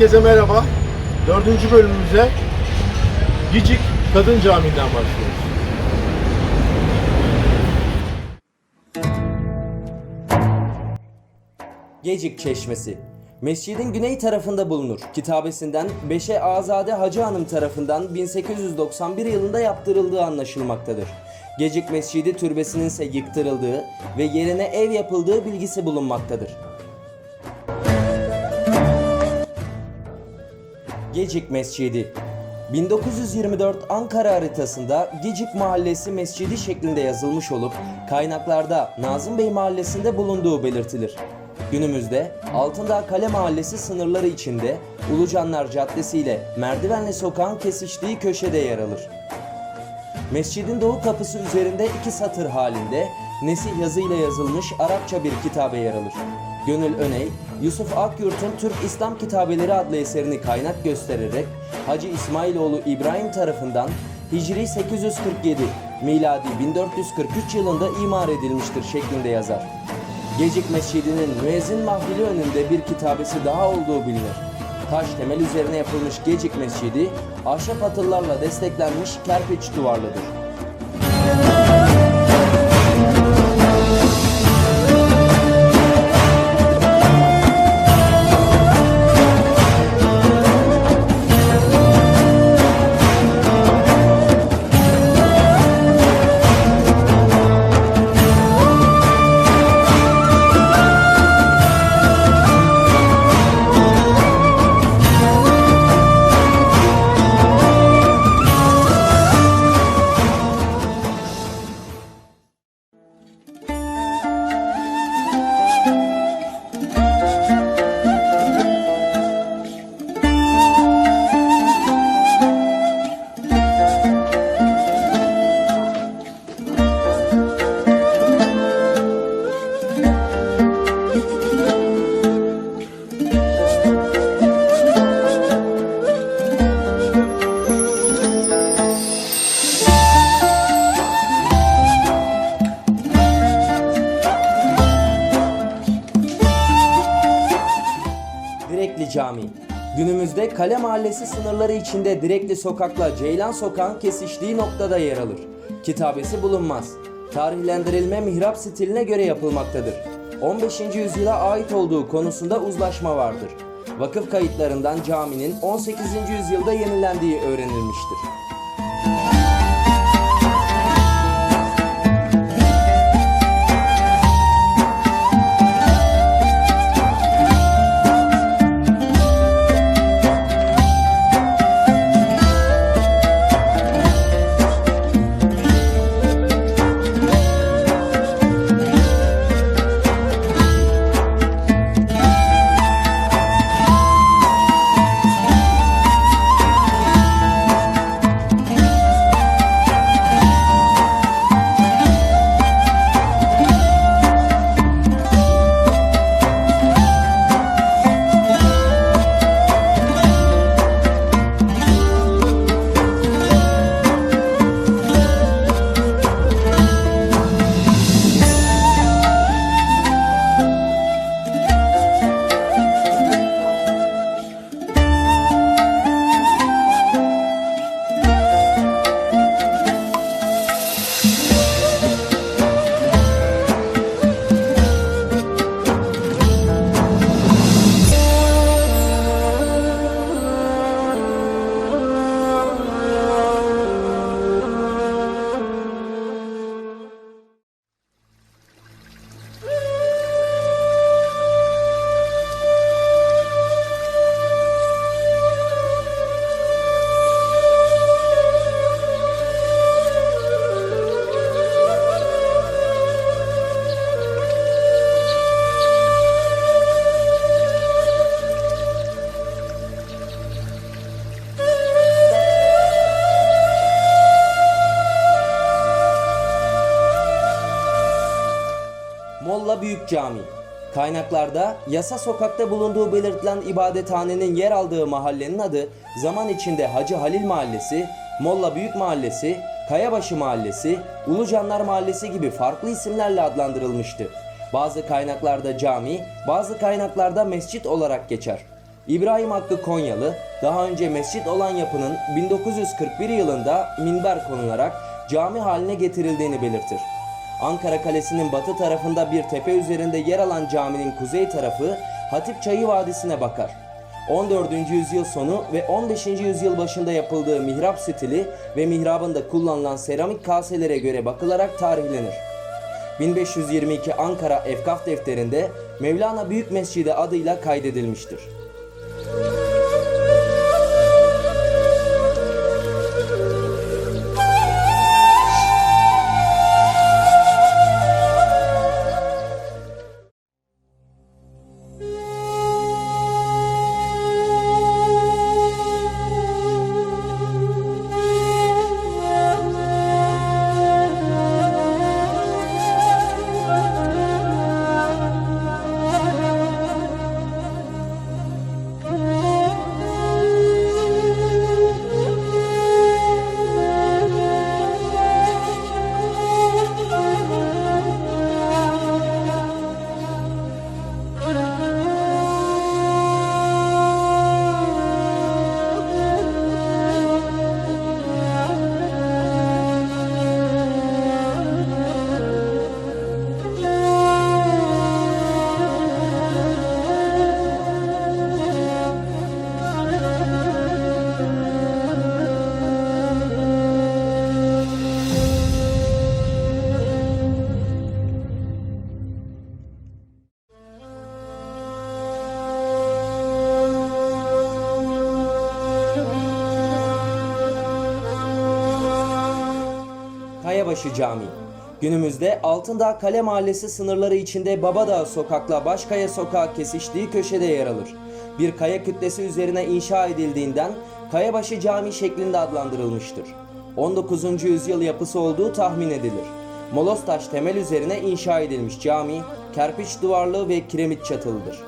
Herkese merhaba. Dördüncü bölümümüze Gicik Kadın Camii'nden başlıyoruz. Gecik Çeşmesi Mescidin güney tarafında bulunur. Kitabesinden Beşe Azade Hacı Hanım tarafından 1891 yılında yaptırıldığı anlaşılmaktadır. Gecik Mescidi türbesinin ise yıktırıldığı ve yerine ev yapıldığı bilgisi bulunmaktadır. Gecik Mescidi 1924 Ankara haritasında Gecik Mahallesi Mescidi şeklinde yazılmış olup kaynaklarda Nazım Bey Mahallesi'nde bulunduğu belirtilir. Günümüzde Altındağ Kale Mahallesi sınırları içinde Ulucanlar Caddesi ile Merdivenli Sokağın kesiştiği köşede yer alır. Mescidin doğu kapısı üzerinde iki satır halinde Nesih yazıyla yazılmış Arapça bir kitabe yer alır. Gönül Öney, Yusuf Akyurt'un Türk İslam Kitabeleri adlı eserini kaynak göstererek Hacı İsmailoğlu İbrahim tarafından Hicri 847, miladi 1443 yılında imar edilmiştir şeklinde yazar. Gecik Mescidi'nin müezzin mahfili önünde bir kitabesi daha olduğu bilinir. Taş temel üzerine yapılmış Gecik Mescidi, ahşap atıllarla desteklenmiş kerpiç duvarlıdır. Kale Mahallesi sınırları içinde Direkli Sokak'la Ceylan Sokağın kesiştiği noktada yer alır. Kitabesi bulunmaz. Tarihlendirilme mihrap stiline göre yapılmaktadır. 15. yüzyıla ait olduğu konusunda uzlaşma vardır. Vakıf kayıtlarından caminin 18. yüzyılda yenilendiği öğrenilmiştir. Büyük Camii. Kaynaklarda Yasa Sokak'ta bulunduğu belirtilen ibadethanenin yer aldığı mahallenin adı zaman içinde Hacı Halil Mahallesi, Molla Büyük Mahallesi, Kayabaşı Mahallesi, Ulucanlar Mahallesi gibi farklı isimlerle adlandırılmıştı. Bazı kaynaklarda cami, bazı kaynaklarda mescit olarak geçer. İbrahim Hakkı Konyalı, daha önce mescit olan yapının 1941 yılında minber konularak cami haline getirildiğini belirtir. Ankara Kalesi'nin batı tarafında bir tepe üzerinde yer alan caminin kuzey tarafı Hatip Çayı Vadisi'ne bakar. 14. yüzyıl sonu ve 15. yüzyıl başında yapıldığı mihrap stili ve mihrabında kullanılan seramik kaselere göre bakılarak tarihlenir. 1522 Ankara Efkaf defterinde Mevlana Büyük Mescidi adıyla kaydedilmiştir. Kayabaşı Camii Günümüzde Altındağ Kale Mahallesi sınırları içinde Babadağ Sokak'la Başkaya Sokağı kesiştiği köşede yer alır. Bir kaya kütlesi üzerine inşa edildiğinden Kayabaşı Camii şeklinde adlandırılmıştır. 19. yüzyıl yapısı olduğu tahmin edilir. Molostaş temel üzerine inşa edilmiş cami, kerpiç duvarlı ve kiremit çatılıdır.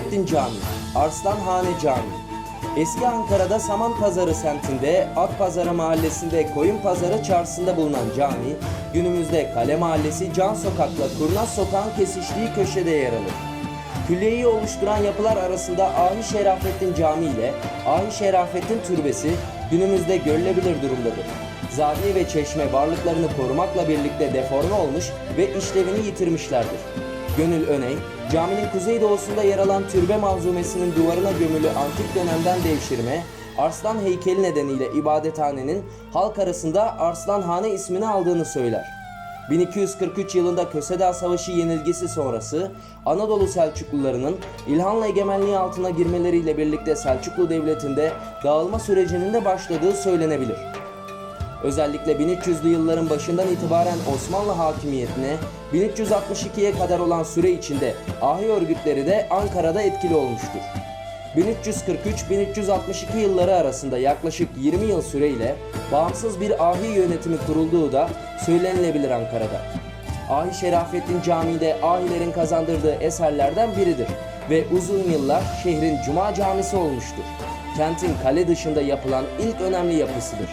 Şerafettin Camii, Arslanhane Camii. Eski Ankara'da Saman Pazarı semtinde, At Pazarı mahallesinde Koyun Pazarı çarşısında bulunan cami, günümüzde Kale Mahallesi Can Sokak'la Kurnaz Sokak'ın kesiştiği köşede yer alır. Külliyeyi oluşturan yapılar arasında Ahi Şerafettin Camii ile Ahi Şerafettin Türbesi günümüzde görülebilir durumdadır. Zaviye ve çeşme varlıklarını korumakla birlikte deforme olmuş ve işlevini yitirmişlerdir. Gönül Öney, caminin kuzeydoğusunda yer alan türbe manzumesinin duvarına gömülü antik dönemden devşirme, Arslan heykeli nedeniyle ibadethanenin halk arasında Arslanhane ismini aldığını söyler. 1243 yılında Köseda Savaşı yenilgisi sonrası Anadolu Selçuklularının İlhanlı egemenliği altına girmeleriyle birlikte Selçuklu Devleti'nde dağılma sürecinin de başladığı söylenebilir. Özellikle 1300'lü yılların başından itibaren Osmanlı hakimiyetine 1362'ye kadar olan süre içinde ahi örgütleri de Ankara'da etkili olmuştur. 1343-1362 yılları arasında yaklaşık 20 yıl süreyle bağımsız bir ahi yönetimi kurulduğu da söylenilebilir Ankara'da. Ahi Şerafettin Camii de ahilerin kazandırdığı eserlerden biridir ve uzun yıllar şehrin cuma camisi olmuştur. Kentin kale dışında yapılan ilk önemli yapısıdır.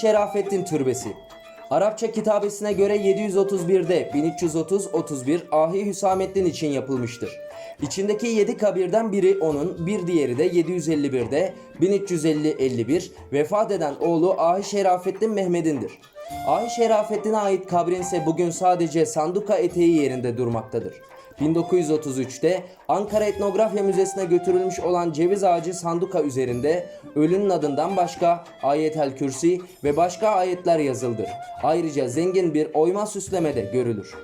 Şerafettin Türbesi Arapça kitabesine göre 731'de 1330-31 Ahi Hüsamettin için yapılmıştır. İçindeki 7 kabirden biri onun, bir diğeri de 751'de 1350-51 vefat eden oğlu Ahi Şerafettin Mehmet'indir. Ahi Şerafettin'e ait kabrin ise bugün sadece sanduka eteği yerinde durmaktadır. 1933'te Ankara Etnografya Müzesi'ne götürülmüş olan ceviz ağacı sanduka üzerinde ölünün adından başka ayetel kürsi ve başka ayetler yazıldır. Ayrıca zengin bir oyma süsleme de görülür.